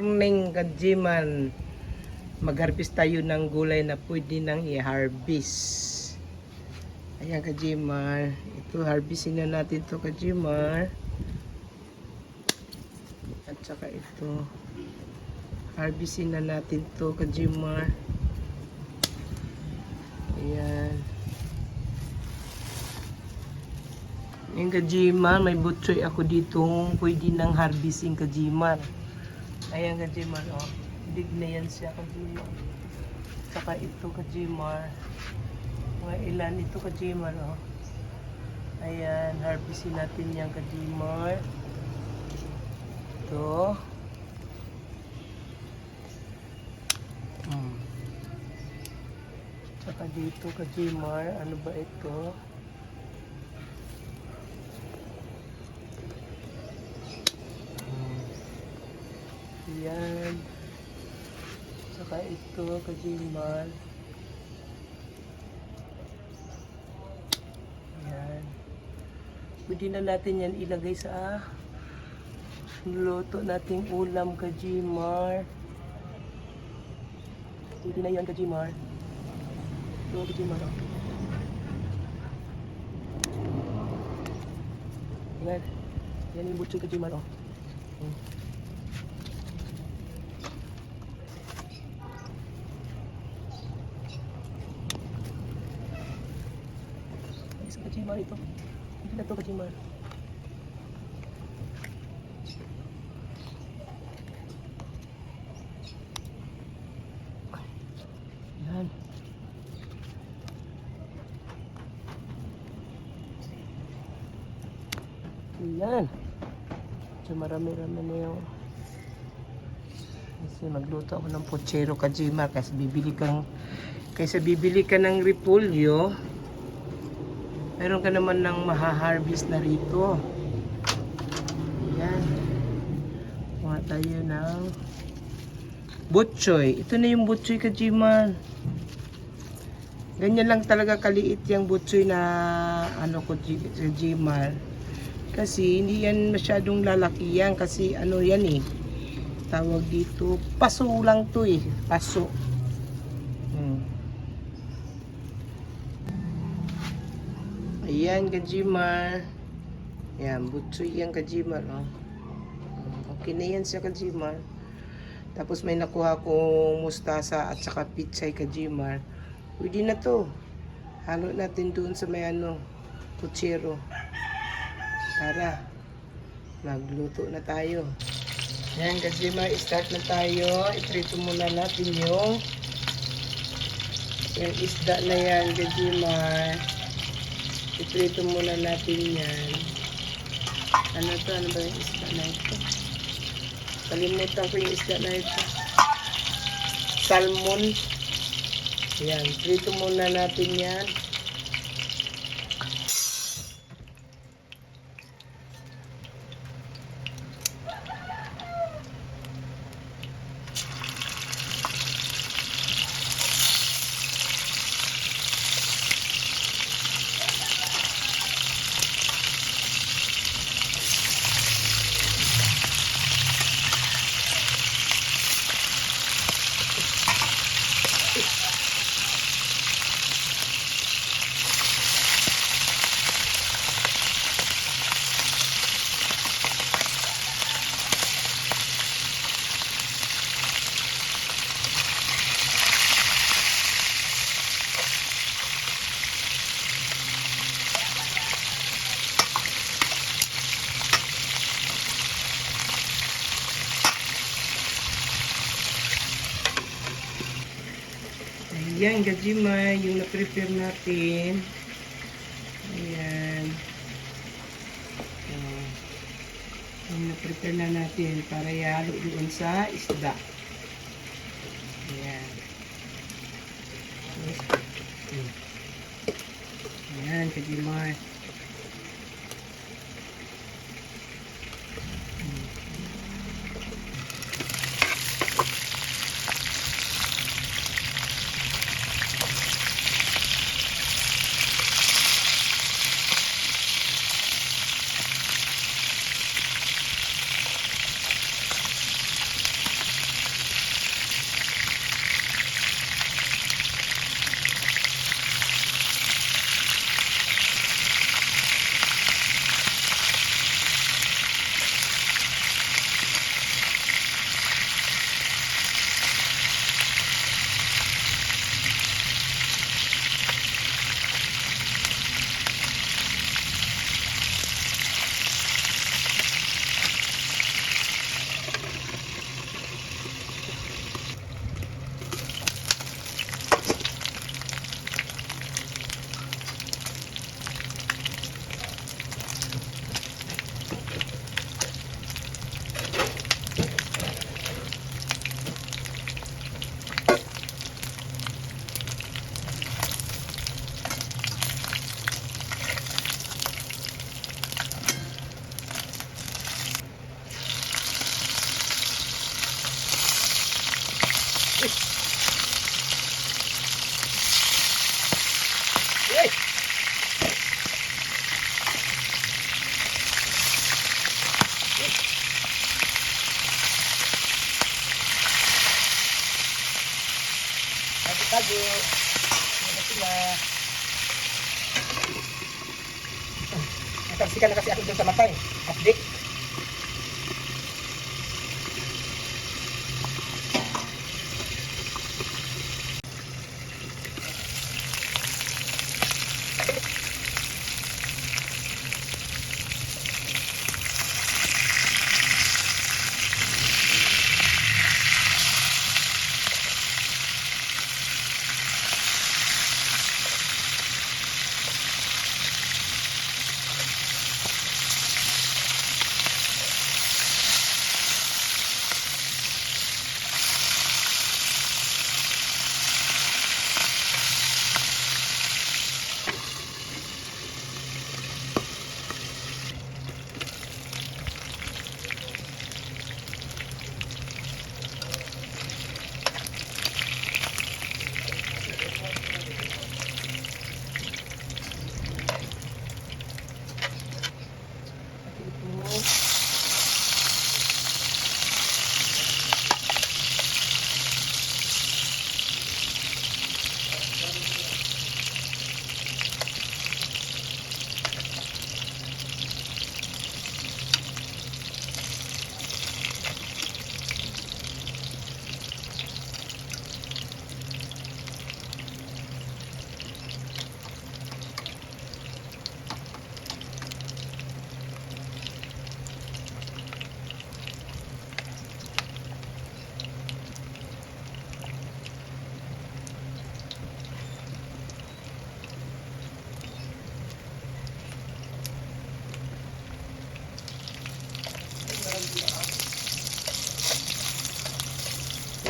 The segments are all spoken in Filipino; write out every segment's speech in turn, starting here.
morning, Kajiman. Mag-harvest tayo ng gulay na pwede nang i-harvest. Ayan, Kajimar. Ito, harvestin na natin to Kajimar. At saka ito. Harvestin na natin to Kajimar. Ayan. Yung Kajimar, may butsoy ako dito. Pwede nang harvesting Kajimar. Ayan Kajimar, oh. Big na yan siya Kajimar. Saka ito Kajimar. Mga ilan ito Kajimar, oh. Ayan, harvestin natin yan Kajimar. Ito. Hmm. Saka dito Kajimar, ano ba ito? Yan. Saka ito, kajimal. Yan. Pwede na natin yan ilagay sa luto nating ulam, kajimar. Pwede na yan, kajimar. Ito, kajimar. oh. Yan. Yan yung butchoy kajimar, oh. Hmm. Ay, sa kajimar ito. Na to kajimar. Yan. Yan. So marami-rami na yung kasi magluto ako ng pochero kajimar kasi bibili kang kaysa bibili ka ng repolyo meron ka naman ng maha-harvest na rito. Yan kuha tayo ng butchoy. Ito na yung butchoy kajimar ganyan lang talaga kaliit yung butchoy na ano ko kajimar kasi hindi yan masyadong lalaki yan kasi ano yan eh. Tawag dito paso lang to eh. Paso hmm. Ayan kajimar. Yan butsoy yan kajimar oh. okay na yan siya kajimar. Tapos may nakuha kong mustasa at saka pitsay kajimar. Pwede na to. Halo natin doon sa may ano kutsero. Para magluto na tayo. Yan, kasi ma-start na tayo. Iprito muna natin yung yung isda na yan, Gajima. Iprito muna natin yan. Ano to? Ano ba yung isda na ito? Kalimutan ko yung isda na ito. Salmon. Yan, prito muna natin yan. Ayan, gajima, yung na-prepare natin. Ayan. Oh. Yung na-prepare na natin para ihalo doon sa isda. Ayan. Ayan, kajima. Uy!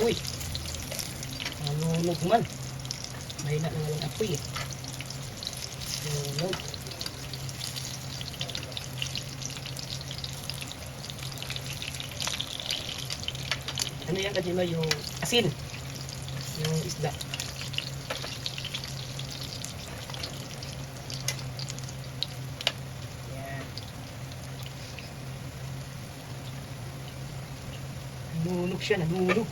Uy! Nanunog man. Mahina na nga yung apoy eh. Nanunog. Ano yan Kajima? Yung asin. Yung isda. Nanunog siya, nanunog.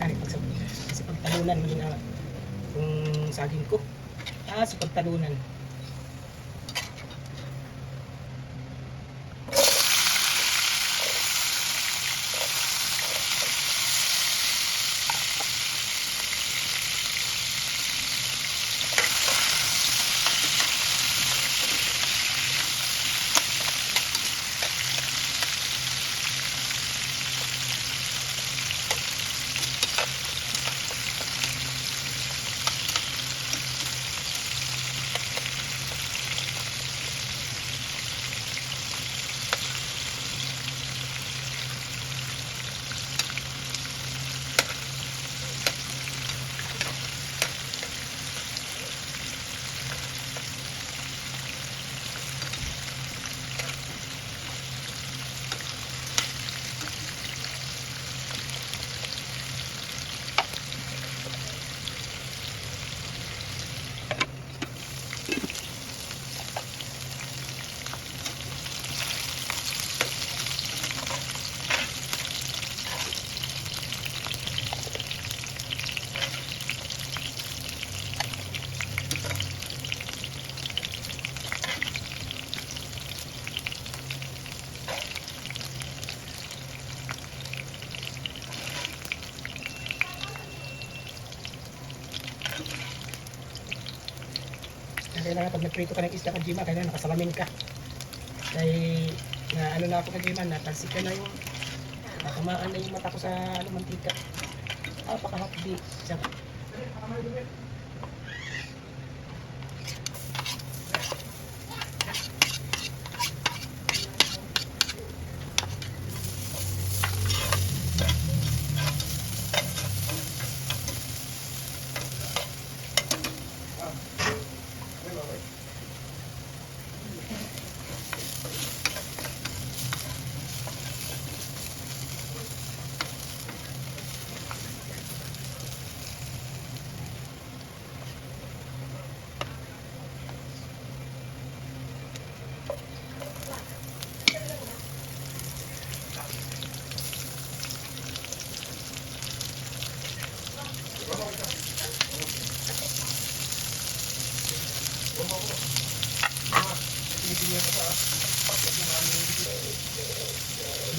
Ay, pag sa, sa pagtalunan na yung saging ko. Ah, sa pagtalunan. Kailangan pag nagprito ka ng isda kajima, kailangan nakasalamin ka. Dahil na ano na ako kajima, natalsik ka na yung natamaan na yung mata ko sa ano, mantika. Napakahapdi. Tsaka,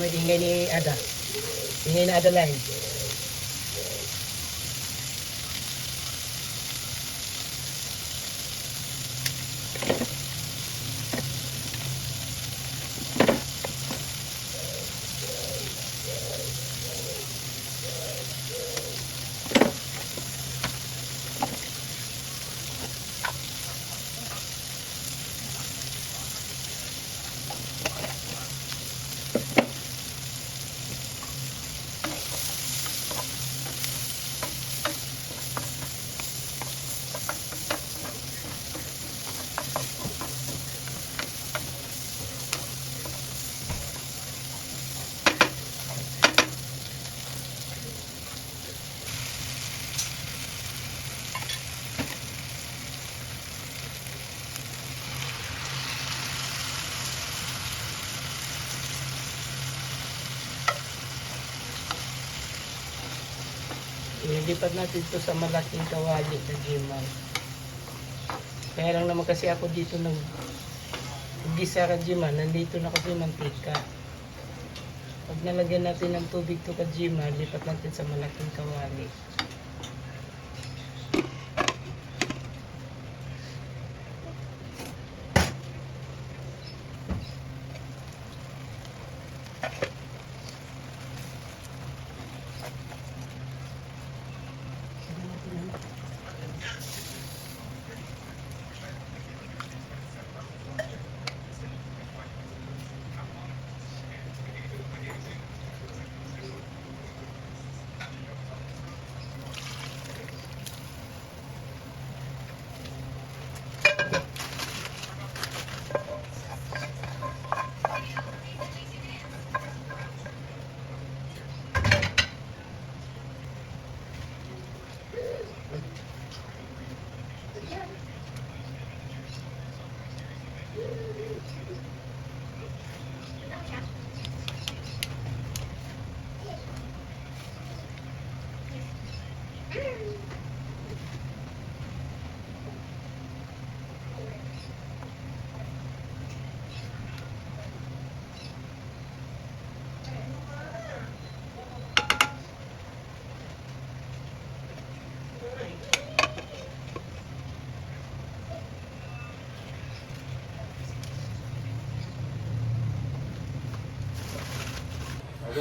may ingay ni Ada. Ingay na Adeline. Ililipat natin ito sa malaking kawali na gimal. Kaya lang naman kasi ako dito nag gisa ka Jiman, nandito na kasi mantika. Pag nalagyan natin ng tubig to ka Jiman, lipat natin sa malaking kawali.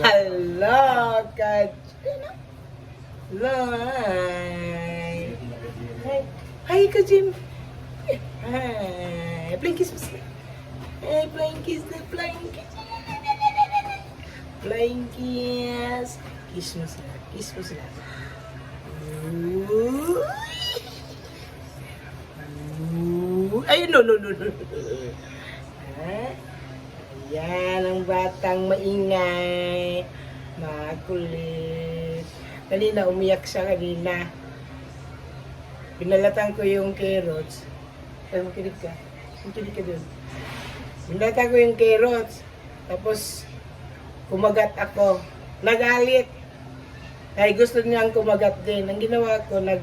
Hello, Kaj. Hello, hi. Hi, hi, Kajim. Hi, flying kiss mo sila. Hi, flying kiss na, flying kiss. Flying kiss. Kiss mo sila, kiss mo sila. Ooh. Ooh. Ay, no, no, no, no. Ha? Ayan, ang batang maingay. Makulit. Kanina, umiyak siya kanina. Pinalatan ko yung carrots. Ay, makinig ka. Makinig ka dun. Pinalatan ko yung carrots. Tapos, kumagat ako. Nagalit. Ay, gusto niyang kumagat din. Ang ginawa ko, nag,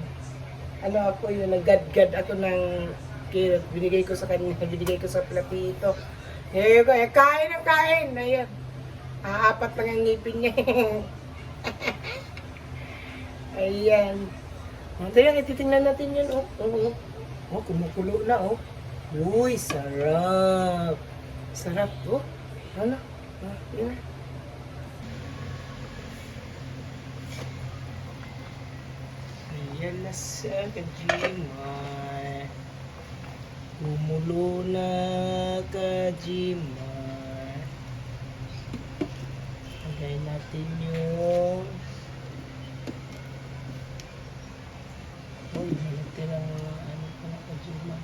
ano ako yun, naggadgad ako ng carrot. Binigay ko sa kanya, binigay ko sa platito. Eh, eh, kain ng kain. Ayun. Aapat lang ang ngipin niya. Ayan. Oh, Tingnan, ititingnan natin yun. Oh, oh, oh. oh kumukulo na, oh. Uy, sarap. Sarap, oh. Ano? Ah, yun. Ayan na sa kajimay. Kumulo na kajimay. Lagay natin yung Uy, may natirang ano pa na kajimay.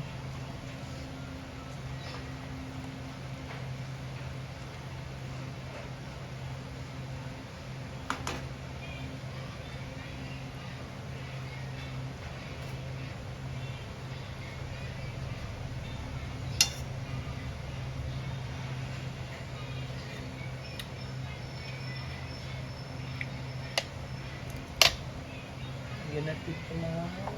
Yan natin ito na.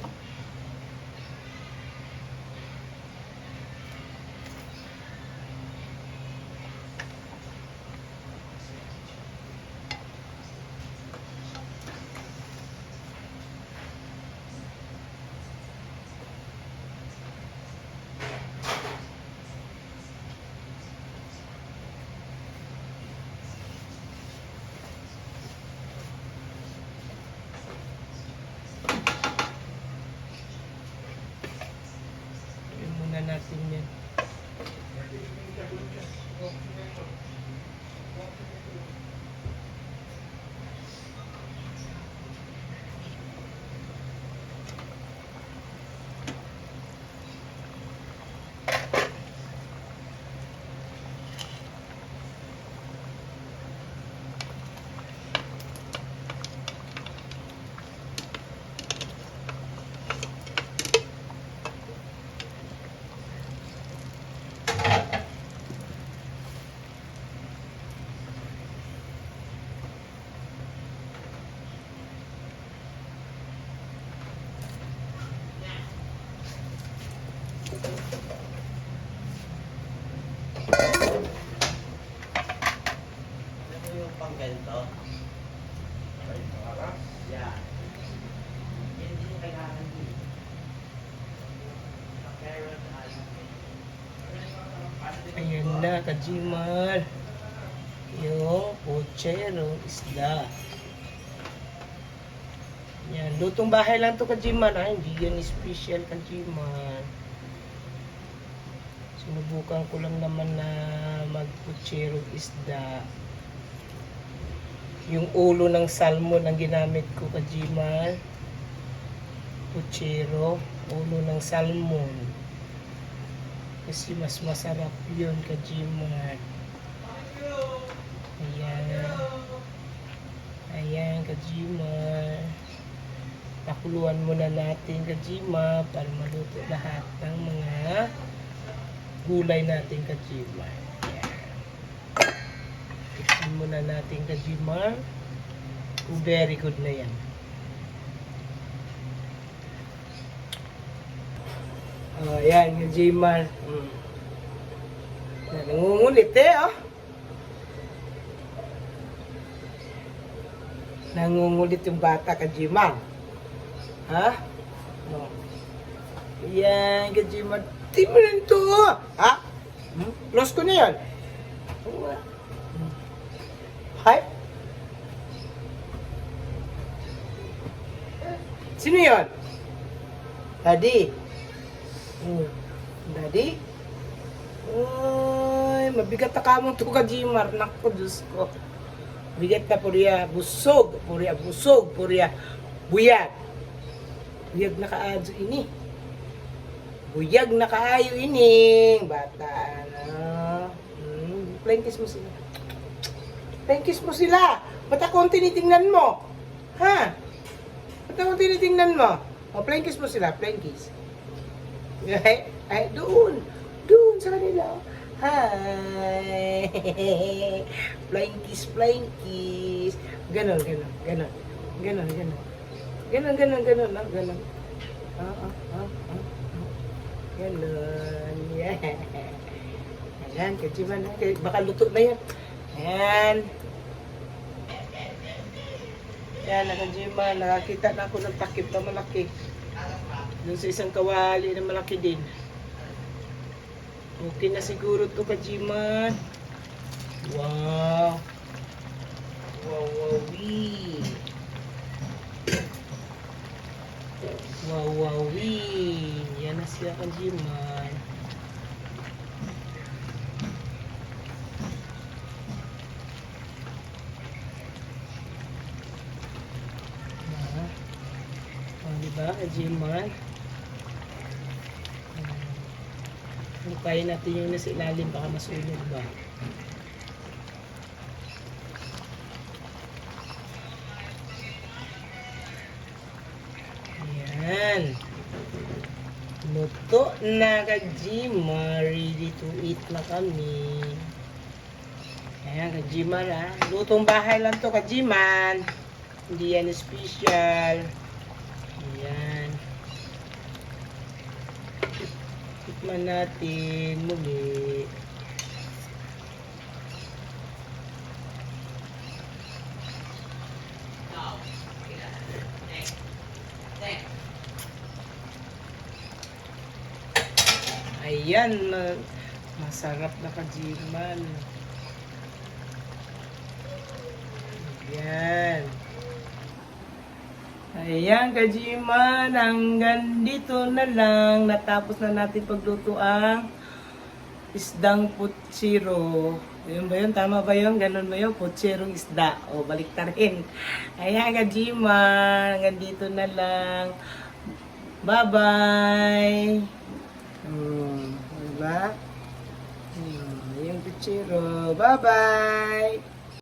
Kajiman. Yung pochero isda. Yan, lutong bahay lang to Kajiman. Ah, hindi yan special Kajiman. Sinubukan ko lang naman na mag-pochero isda. Yung ulo ng salmon ang ginamit ko Kajiman. Pochero, ulo ng salmon. Kasi mas masarap yun Kajiman. Ayan. Ayan, Kajima. Pakuluan muna natin, Kajima, para maluto lahat ng mga gulay natin, Kajima. Ayan. Tikman muna natin, Kajima. Oh, Very good na yan. Oh, ayan, Kajima. Mm. Nangungulit eh, oh. Nangungulit yung bata ka, Jiman. Ha? No. Yan, ka, Jiman. Di mo lang to. Ha? Hmm? Close ko na yan. Hi? Sino yan? Daddy. Hmm. Daddy? Uy, mabigat na kamong to ka, Jimar. Naku, Diyos ko. Bigat na puriya, busog, puriya, busog, puriya, buyag. Buyag na kaadyo ini. Buyag na kaayo ini. Bata, ano. Hmm, plain kiss mo sila. Plain kiss mo sila. Ba't ako tinitingnan mo? Ha? Ba't ako ang tinitingnan mo? O, plain kiss mo sila, plain kiss. Ay, doon. Doon sa kanila. Hi! flying kiss, flying kiss. Ganon, ganon, ganon. Ganon, ganon. Ganon, ganon, ganon, ah, ganon. Ah, ah, ah. Ganon. Yeah. Ayan, kajiman na. Baka luto na yan. Ayan. Ayan, nakajiman. Nakakita na ako ng takip na malaki. Doon sa isang kawali na malaki din. Okay na siguro to Kajiman. Wow. Wow, wow, wee. Wow, wow, wee. Yan na siya Kajiman. Ah. Diba, Kajiman? Lukayin natin yung nasa ilalim, baka masunog ba. Ayan. Luto na kajima. Ready to eat na kami. Ayan, kajima na. Lutong bahay lang to kajiman. Hindi yan special. Ayan. Tikman natin muli. Ayan, ma- masarap na kajiman. Ayan. Ayan, kajiman. Hanggang dito na lang. Natapos na natin pagluto ang isdang putsiro. Yun ba yun? Tama ba yun? Ganun ba yun? Putsirong isda. O, balik ta rin. Ayan, kajiman. Hanggang dito na lang. Bye-bye. Hmm, diba? Hmm, putsiro. Bye-bye.